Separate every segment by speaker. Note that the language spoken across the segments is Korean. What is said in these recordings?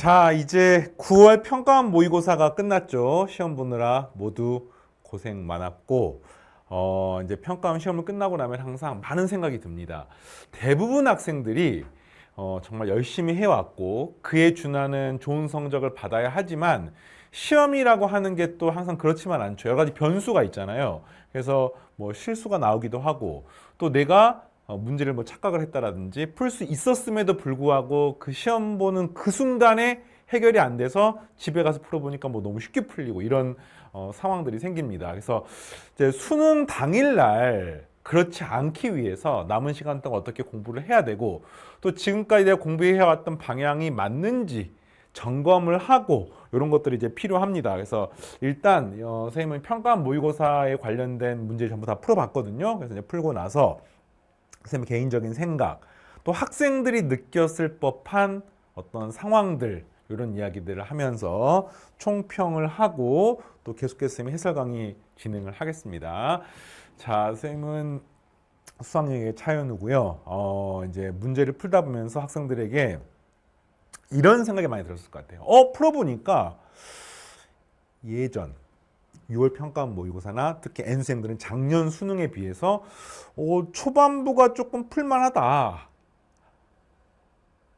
Speaker 1: 자, 이제 9월 평가원 모의고사가 끝났죠. 시험 보느라 모두 고생 많았고, 어, 이제 평가원 시험을 끝나고 나면 항상 많은 생각이 듭니다. 대부분 학생들이 어, 정말 열심히 해왔고, 그에 준하는 좋은 성적을 받아야 하지만, 시험이라고 하는 게 또 항상 그렇지만 않죠. 여러 가지 변수가 있잖아요. 그래서 뭐 실수가 나오기도 하고, 또 내가 어, 문제를 뭐 착각을 했다라든지 풀 수 있었음에도 불구하고 그 시험 보는 그 순간에 해결이 안 돼서 집에 가서 풀어보니까 뭐 너무 쉽게 풀리고 이런 어, 상황들이 생깁니다. 그래서 이제 수능 당일날 그렇지 않기 위해서 남은 시간 동안 어떻게 공부를 해야 되고 또 지금까지 내가 공부해왔던 방향이 맞는지 점검을 하고 이런 것들이 이제 필요합니다. 그래서 일단 어, 선생님은 평가 모의고사에 관련된 문제 전부 다 풀어봤거든요. 그래서 이제 풀고 나서 선생님 개인적인 생각, 또 학생들이 느꼈을 법한 어떤 상황들 이런 이야기들을 하면서 총평을 하고 또 계속해서 선생님 해설 강의 진행을 하겠습니다. 자, 선생님은 수학여행의 차연우고요. 어, 이제 문제를 풀다 보면서 학생들에게 이런 생각이 많이 들었을 것 같아요. 어, 풀어보니까 예전 6월 평가원 모의고사나 특히 N수생들은 작년 수능에 비해서 어, 초반부가 조금 풀만하다.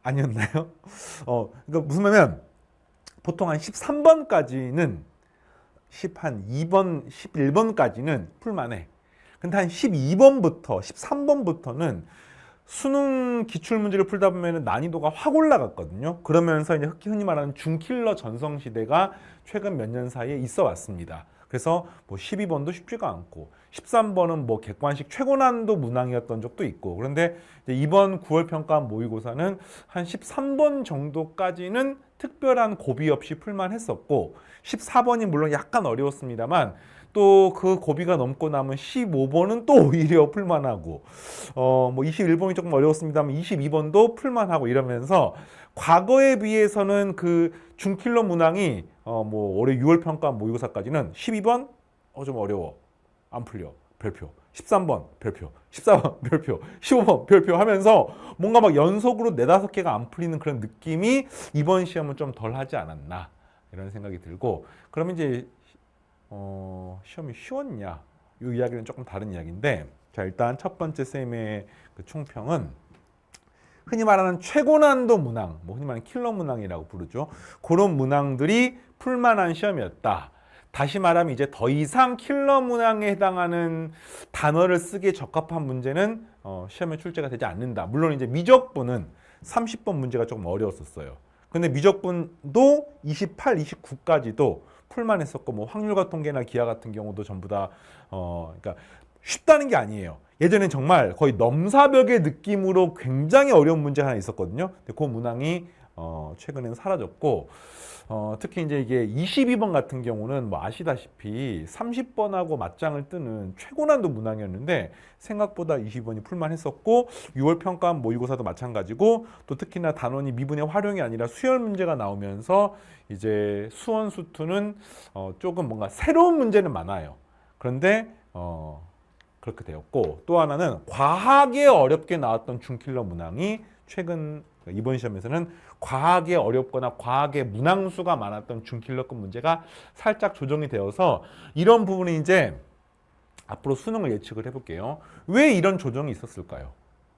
Speaker 1: 아니었나요? 어, 그러니까 무슨 말이면 보통 한 13번까지는 10 한 2번, 11번까지는 풀만해. 근데 한 12번부터 13번부터는 수능 기출 문제를 풀다 보면 난이도가 확 올라갔거든요. 그러면서 이제 흔히 말하는 중킬러 전성 시대가 최근 몇 년 사이에 있어 왔습니다. 그래서 뭐 12번도 쉽지가 않고 13번은 뭐 객관식 최고난도 문항이었던 적도 있고 그런데 이번 9월 평가 모의고사는 한 13번 정도까지는 특별한 고비 없이 풀만 했었고 14번이 물론 약간 어려웠습니다만 또 그 고비가 넘고 나면 15번은 또 오히려 풀만하고 어 뭐 21번이 조금 어려웠습니다만 22번도 풀만하고 이러면서 과거에 비해서는 그 중킬러 문항이 어 뭐 올해 6월 평가 모의고사까지는 12번? 어 좀 어려워. 안 풀려. 별표. 13번? 별표. 14번? 별표. 15번? 별표 하면서 뭔가 막 연속으로 네다섯 개가 안 풀리는 그런 느낌이 이번 시험은 좀 덜 하지 않았나 이런 생각이 들고 그러면 이제 어, 시험이 쉬웠냐 이 이야기는 조금 다른 이야기인데 자 일단 첫 번째 쌤의 그 총평은 흔히 말하는 최고난도 문항, 뭐 흔히 말하는 킬러 문항이라고 부르죠. 그런 문항들이 풀만한 시험이었다. 다시 말하면 이제 더 이상 킬러 문항에 해당하는 단어를 쓰기에 적합한 문제는 어, 시험에 출제가 되지 않는다. 물론 이제 미적분은 30번 문제가 조금 어려웠었어요. 근데 미적분도 28, 29까지도 풀만 했었고 뭐 확률과 통계나 기하 같은 경우도 전부 다 어, 그러니까 쉽다는 게 아니에요. 예전엔 정말 거의 넘사벽의 느낌으로 굉장히 어려운 문제 하나 있었거든요. 근데 그 문항이 어, 최근에는 사라졌고 어, 특히 이제 이게 22번 같은 경우는 뭐 아시다시피 30번하고 맞짱을 뜨는 최고난도 문항이었는데 생각보다 22번이 풀만했었고 6월 평가 모의고사도 마찬가지고 또 특히나 단원이 미분의 활용이 아니라 수열 문제가 나오면서 이제 수원 수투는 어, 조금 뭔가 새로운 문제는 많아요. 그런데 어, 그렇게 되었고 또 하나는 과하게 어렵게 나왔던 중킬러 문항이 최근 이번 시험에서는 과하게 어렵거나 과하게 문항수가 많았던 중킬러급 문제가 살짝 조정이 되어서 이런 부분이 이제 앞으로 수능을 예측을 해볼게요. 왜 이런 조정이 있었을까요?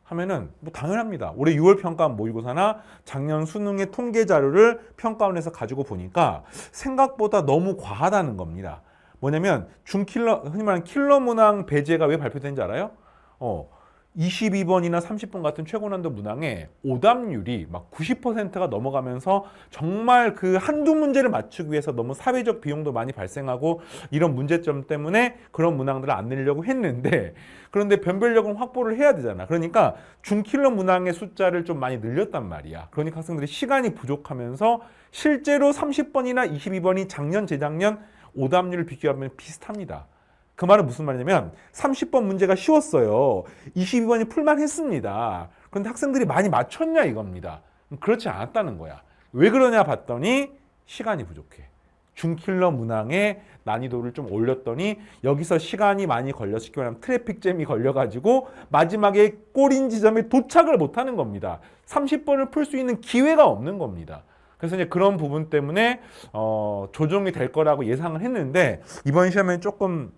Speaker 1: 하면은 뭐 당연합니다. 올해 6월 평가 모의고사나 작년 수능의 통계 자료를 평가원에서 가지고 보니까 생각보다 너무 과하다는 겁니다. 뭐냐면 중킬러 흔히 말하는 킬러 문항 배제가 왜 발표된지 알아요? 어. 22번이나 30번 같은 최고난도 문항에 오답률이 막 90%가 넘어가면서 정말 그 한두 문제를 맞추기 위해서 너무 사회적 비용도 많이 발생하고 이런 문제점 때문에 그런 문항들을 안 내려고 했는데 그런데 변별력은 확보를 해야 되잖아. 그러니까 중킬러 문항의 숫자를 좀 많이 늘렸단 말이야. 그러니까 학생들이 시간이 부족하면서 실제로 30번이나 22번이 작년, 재작년 오답률을 비교하면 비슷합니다. 그 말은 무슨 말이냐면 30번 문제가 쉬웠어요. 22번이 풀만 했습니다. 그런데 학생들이 많이 맞췄냐 이겁니다. 그렇지 않았다는 거야. 왜 그러냐 봤더니 시간이 부족해. 중킬러 문항의 난이도를 좀 올렸더니 여기서 시간이 많이 걸려 쉽게 말하면 트래픽 잼이 걸려가지고 마지막에 꼬린 지점에 도착을 못하는 겁니다. 30번을 풀 수 있는 기회가 없는 겁니다. 그래서 이제 그런 부분 때문에 어, 조정이 될 거라고 예상을 했는데 이번 시험에 조금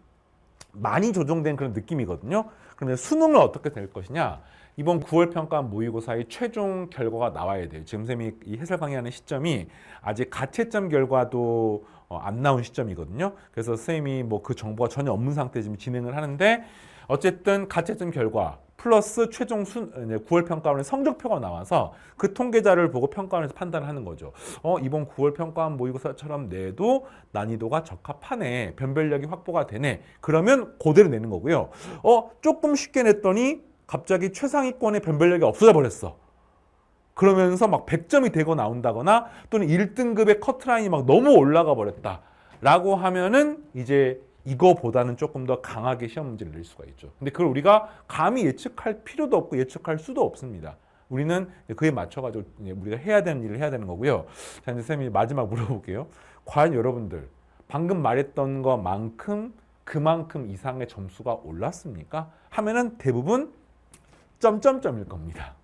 Speaker 1: 많이 조정된 그런 느낌이거든요. 그러면 수능은 어떻게 될 것이냐? 이번 9월 평가 모의고사의 최종 결과가 나와야 돼요. 지금 쌤이 이 해설 강의하는 시점이 아직 가채점 결과도 어, 안 나온 시점이거든요. 그래서 쌤이 뭐 그 정보가 전혀 없는 상태 지금 진행을 하는데 어쨌든 가채점 결과 플러스 최종 순 9월 평가원의 성적표가 나와서 그 통계자를 보고 평가원에서 판단을 하는 거죠. 어 이번 9월 평가원 모의고사처럼 내도 난이도가 적합하네, 변별력이 확보가 되네. 그러면 그대로 내는 거고요. 어 조금 쉽게 냈더니 갑자기 최상위권의 변별력이 없어져 버렸어. 그러면서 막 100점이 되고 나온다거나 또는 1등급의 커트라인이 막 너무 올라가 버렸다. 라고 하면은 이제 이거보다는 조금 더 강하게 시험 문제를 낼 수가 있죠. 근데 그걸 우리가 감히 예측할 필요도 없고 예측할 수도 없습니다. 우리는 그에 맞춰가지고 우리가 해야 되는 일을 해야 되는 거고요. 자, 이제 쌤이 마지막 물어볼게요. 과연 여러분들 방금 말했던 것만큼 그만큼 이상의 점수가 올랐습니까? 하면은 대부분 점점점일 겁니다.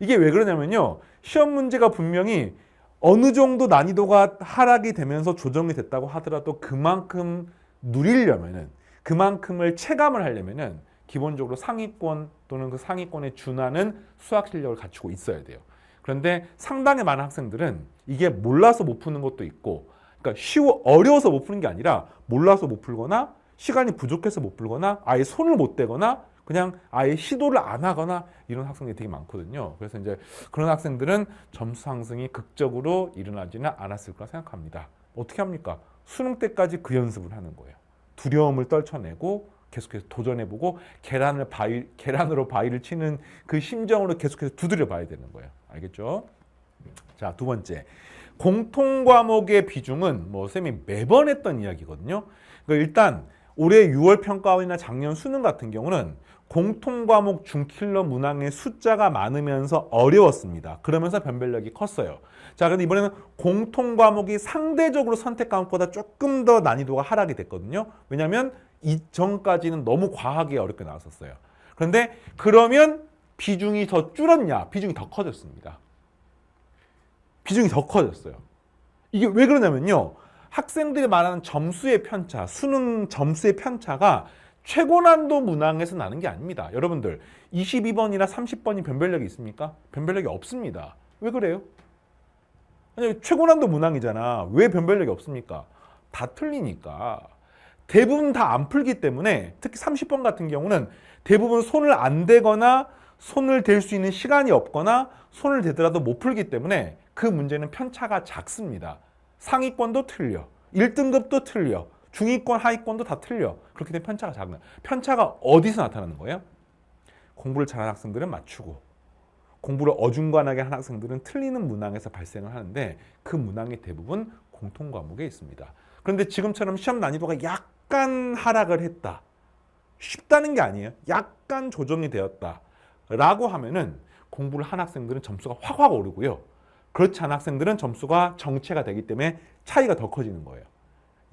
Speaker 1: 이게 왜 그러냐면요. 시험 문제가 분명히 어느 정도 난이도가 하락이 되면서 조정이 됐다고 하더라도 그만큼 누리려면은 그만큼을 체감을 하려면은 기본적으로 상위권 또는 그 상위권에 준하는 수학 실력을 갖추고 있어야 돼요. 그런데 상당히 많은 학생들은 이게 몰라서 못 푸는 것도 있고, 그러니까 쉬워 어려워서 못 푸는 게 아니라 몰라서 못 풀거나 시간이 부족해서 못 풀거나 아예 손을 못 대거나 그냥 아예 시도를 안 하거나 이런 학생들이 되게 많거든요. 그래서 이제 그런 학생들은 점수 상승이 극적으로 일어나지는 않았을 거라 생각합니다. 어떻게 합니까? 수능 때까지 그 연습을 하는 거예요. 두려움을 떨쳐내고 계속해서 도전해보고 계란을 바위 계란으로 바위를 치는 그 심정으로 계속해서 두드려 봐야 되는 거예요. 알겠죠? 자, 두 번째. 공통 과목의 비중은 뭐 쌤이 매번 했던 이야기거든요. 그러니까 일단 올해 6월 평가원이나 작년 수능 같은 경우는 공통 과목 중킬러 문항의 숫자가 많으면서 어려웠습니다. 그러면서 변별력이 컸어요. 자, 근데 이번에는 공통 과목이 상대적으로 선택 과목보다 조금 더 난이도가 하락이 됐거든요. 왜냐하면 이전까지는 너무 과하게 어렵게 나왔었어요. 그런데 그러면 비중이 더 줄었냐? 비중이 더 커졌습니다. 비중이 더 커졌어요. 이게 왜 그러냐면요. 학생들이 말하는 점수의 편차, 수능 점수의 편차가 최고 난도 문항에서 나는 게 아닙니다. 여러분들 22번이나 30번이 변별력이 있습니까? 변별력이 없습니다. 왜 그래요? 아니 최고 난도 문항이잖아. 왜 변별력이 없습니까? 다 틀리니까. 대부분 다 안 풀기 때문에 특히 30번 같은 경우는 대부분 손을 안 대거나 손을 댈 수 있는 시간이 없거나 손을 대더라도 못 풀기 때문에 그 문제는 편차가 작습니다. 상위권도 틀려. 1등급도 틀려. 중위권, 하위권도 다 틀려. 그렇게 되면 편차가 작은. 편차가 어디서 나타나는 거예요? 공부를 잘하는 학생들은 맞추고 공부를 어중간하게 하는 학생들은 틀리는 문항에서 발생을 하는데 그 문항이 대부분 공통 과목에 있습니다. 그런데 지금처럼 시험 난이도가 약간 하락을 했다. 쉽다는 게 아니에요. 약간 조정이 되었다. 라고 하면은 공부를 한 학생들은 점수가 확확 오르고요. 그렇지 않은 학생들은 점수가 정체가 되기 때문에 차이가 더 커지는 거예요.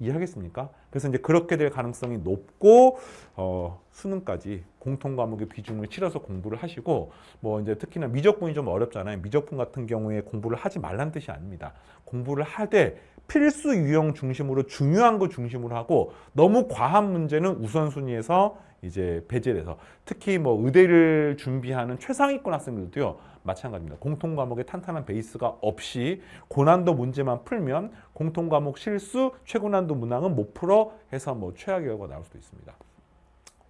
Speaker 1: 이해하겠습니까? 그래서 이제 그렇게 될 가능성이 높고 어, 수능까지 공통 과목의 비중을 치러서 공부를 하시고 뭐 이제 특히나 미적분이 좀 어렵잖아요. 미적분 같은 경우에 공부를 하지 말란 뜻이 아닙니다. 공부를 하되 필수 유형 중심으로 중요한 거 중심으로 하고 너무 과한 문제는 우선순위에서 이제 배제돼서 특히 뭐 의대를 준비하는 최상위권 학생들도요 마찬가지입니다. 공통 과목에 탄탄한 베이스가 없이 고난도 문제만 풀면 공통 과목 실수 최고난도 문항은 못 풀어 해서 뭐 최악의 결과가 나올 수도 있습니다.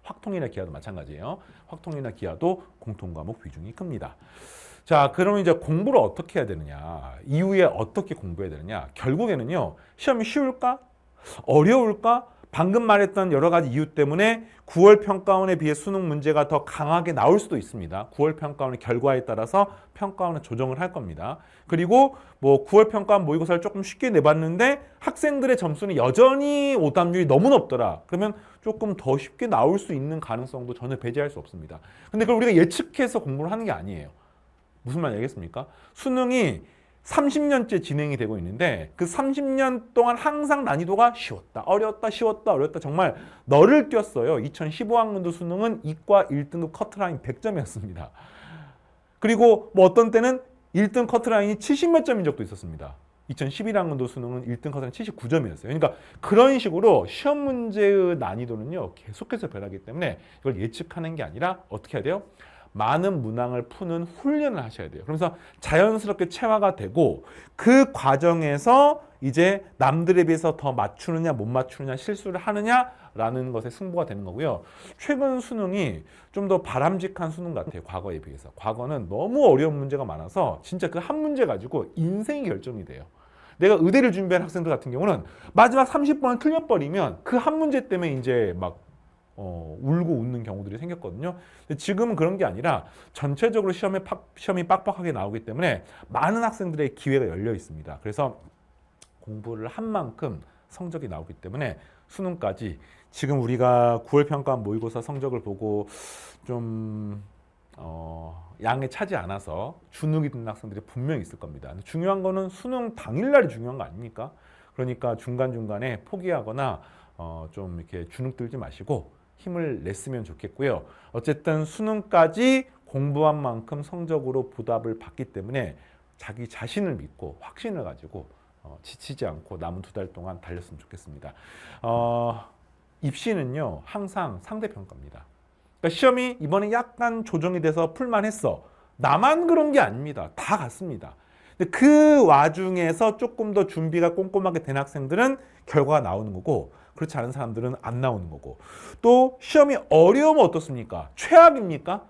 Speaker 1: 확통이나 기하도 마찬가지예요. 확통이나 기하도 공통 과목 비중이 큽니다. 자, 그러면 이제 공부를 어떻게 해야 되느냐? 이후에 어떻게 공부해야 되느냐? 결국에는요, 시험이 쉬울까? 어려울까? 방금 말했던 여러 가지 이유 때문에 9월 평가원에 비해 수능 문제가 더 강하게 나올 수도 있습니다. 9월 평가원의 결과에 따라서 평가원은 조정을 할 겁니다. 그리고 뭐 9월 평가원 모의고사를 조금 쉽게 내봤는데 학생들의 점수는 여전히 오답률이 너무 높더라. 그러면 조금 더 쉽게 나올 수 있는 가능성도 전혀 배제할 수 없습니다. 근데 그걸 우리가 예측해서 공부를 하는 게 아니에요. 무슨 말인지 알겠습니까? 수능이 30년째 진행이 되고 있는데 그 30년 동안 항상 난이도가 쉬웠다, 어려웠다, 쉬웠다, 어려웠다 정말 너를 뛰었어요. 2015학년도 수능은 이과 1등급 커트라인 100점이었습니다. 그리고 뭐 어떤 때는 1등 커트라인이 70몇 점인 적도 있었습니다. 2011학년도 수능은 1등 커트는 79점이었어요. 그러니까 그런 식으로 시험 문제의 난이도는요 계속해서 변하기 때문에 이걸 예측하는 게 아니라 어떻게 해야 돼요? 많은 문항을 푸는 훈련을 하셔야 돼요. 그러면서 자연스럽게 체화가 되고 그 과정에서 이제 남들에 비해서 더 맞추느냐 못 맞추느냐 실수를 하느냐라는 것에 승부가 되는 거고요. 최근 수능이 좀 더 바람직한 수능 같아요. 과거에 비해서. 과거는 너무 어려운 문제가 많아서 진짜 그 한 문제 가지고 인생이 결정이 돼요. 내가 의대를 준비한 학생들 같은 경우는 마지막 30번을 틀려버리면 그 한 문제 때문에 이제 막 어, 울고 웃는 경우들이 생겼거든요. 근데 지금은 그런 게 아니라 전체적으로 시험에 팍, 시험이 빡빡하게 나오기 때문에 많은 학생들의 기회가 열려 있습니다. 그래서 공부를 한 만큼 성적이 나오기 때문에 수능까지 지금 우리가 9월 평가 모의고사 성적을 보고 좀 어, 양에 차지 않아서 주눅이 든 학생들이 분명히 있을 겁니다. 중요한 거는 수능 당일날이 중요한 거 아닙니까? 그러니까 중간중간에 포기하거나 어, 좀 이렇게 주눅 들지 마시고 힘을 냈으면 좋겠고요. 어쨌든 수능까지 공부한 만큼 성적으로 보답을 받기 때문에 자기 자신을 믿고 확신을 가지고 어, 지치지 않고 남은 두 달 동안 달렸으면 좋겠습니다. 어, 입시는요 항상 상대평가입니다. 그러니까 시험이 이번에 약간 조정이 돼서 풀만했어. 나만 그런 게 아닙니다. 다 같습니다. 근데 그 와중에서 조금 더 준비가 꼼꼼하게 된 학생들은 결과가 나오는 거고 그렇지 않은 사람들은 안 나오는 거고 또 시험이 어려우면 어떻습니까? 최악입니까?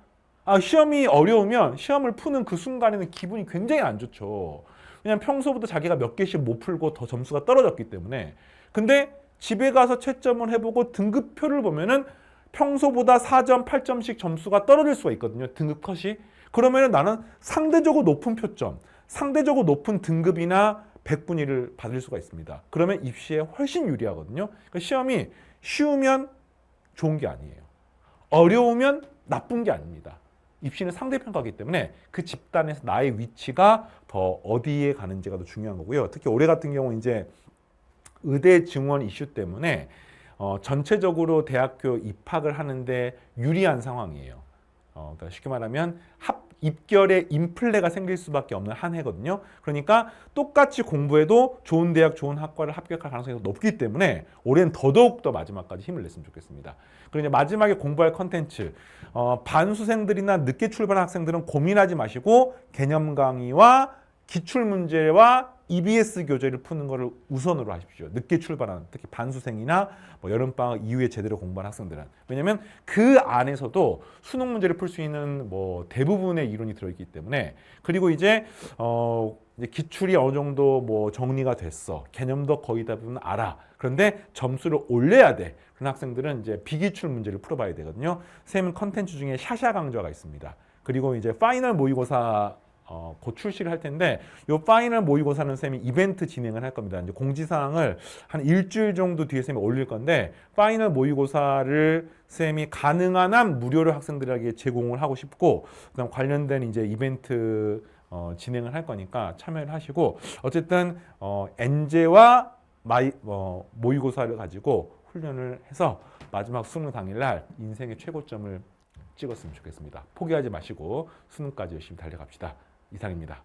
Speaker 1: 아, 시험이 어려우면 시험을 푸는 그 순간에는 기분이 굉장히 안 좋죠. 왜냐면 평소보다 자기가 몇 개씩 못 풀고 더 점수가 떨어졌기 때문에. 근데 집에 가서 채점을 해보고 등급표를 보면은 평소보다 4점, 8점씩 점수가 떨어질 수가 있거든요. 등급 컷이. 그러면은 나는 상대적으로 높은 표점, 상대적으로 높은 등급이나 100분위를 받을 수가 있습니다. 그러면 입시에 훨씬 유리하거든요. 그러니까 시험이 쉬우면 좋은 게 아니에요. 어려우면 나쁜 게 아닙니다. 입시는 상대평가이기 때문에 그 집단에서 나의 위치가 더 어디에 가는지가 더 중요한 거고요. 특히 올해 같은 경우 이제 의대 증원 이슈 때문에 어, 전체적으로 대학교 입학을 하는데 유리한 상황이에요. 어, 그러니까 쉽게 말하면 합 입결에 인플레가 생길 수밖에 없는 한 해거든요. 그러니까 똑같이 공부해도 좋은 대학, 좋은 학과를 합격할 가능성이 높기 때문에 올해는 더더욱 더 마지막까지 힘을 냈으면 좋겠습니다. 그리고 마지막에 공부할 컨텐츠 어, 반수생들이나 늦게 출발한 학생들은 고민하지 마시고 개념 강의와 기출 문제와 EBS 교재를 푸는 것을 우선으로 하십시오. 늦게 출발하는 특히 반수생이나 뭐 여름방학 이후에 제대로 공부한 학생들은 왜냐하면 그 안에서도 수능 문제를 풀 수 있는 뭐 대부분의 이론이 들어있기 때문에 그리고 이제 어 이제 기출이 어느 정도 뭐 정리가 됐어 개념도 거의 대부분 알아 그런데 점수를 올려야 돼 그런 학생들은 이제 비기출 문제를 풀어봐야 되거든요. 쌤은 컨텐츠 중에 샤샤 강좌가 있습니다. 그리고 이제 파이널 모의고사 어, 곧 출시를 할 텐데 요 파이널 모의고사는 쌤이 이벤트 진행을 할 겁니다. 이제 공지사항을 한 일주일 정도 뒤에 쌤이 올릴 건데 파이널 모의고사를 쌤이 가능한 한 무료로 학생들에게 제공을 하고 싶고 그다음 관련된 이제 이벤트 어, 진행을 할 거니까 참여를 하시고 어쨌든 어, 엔제와 마이, 어, 모의고사를 가지고 훈련을 해서 마지막 수능 당일날 인생의 최고점을 찍었으면 좋겠습니다. 포기하지 마시고 수능까지 열심히 달려갑시다. 이상입니다.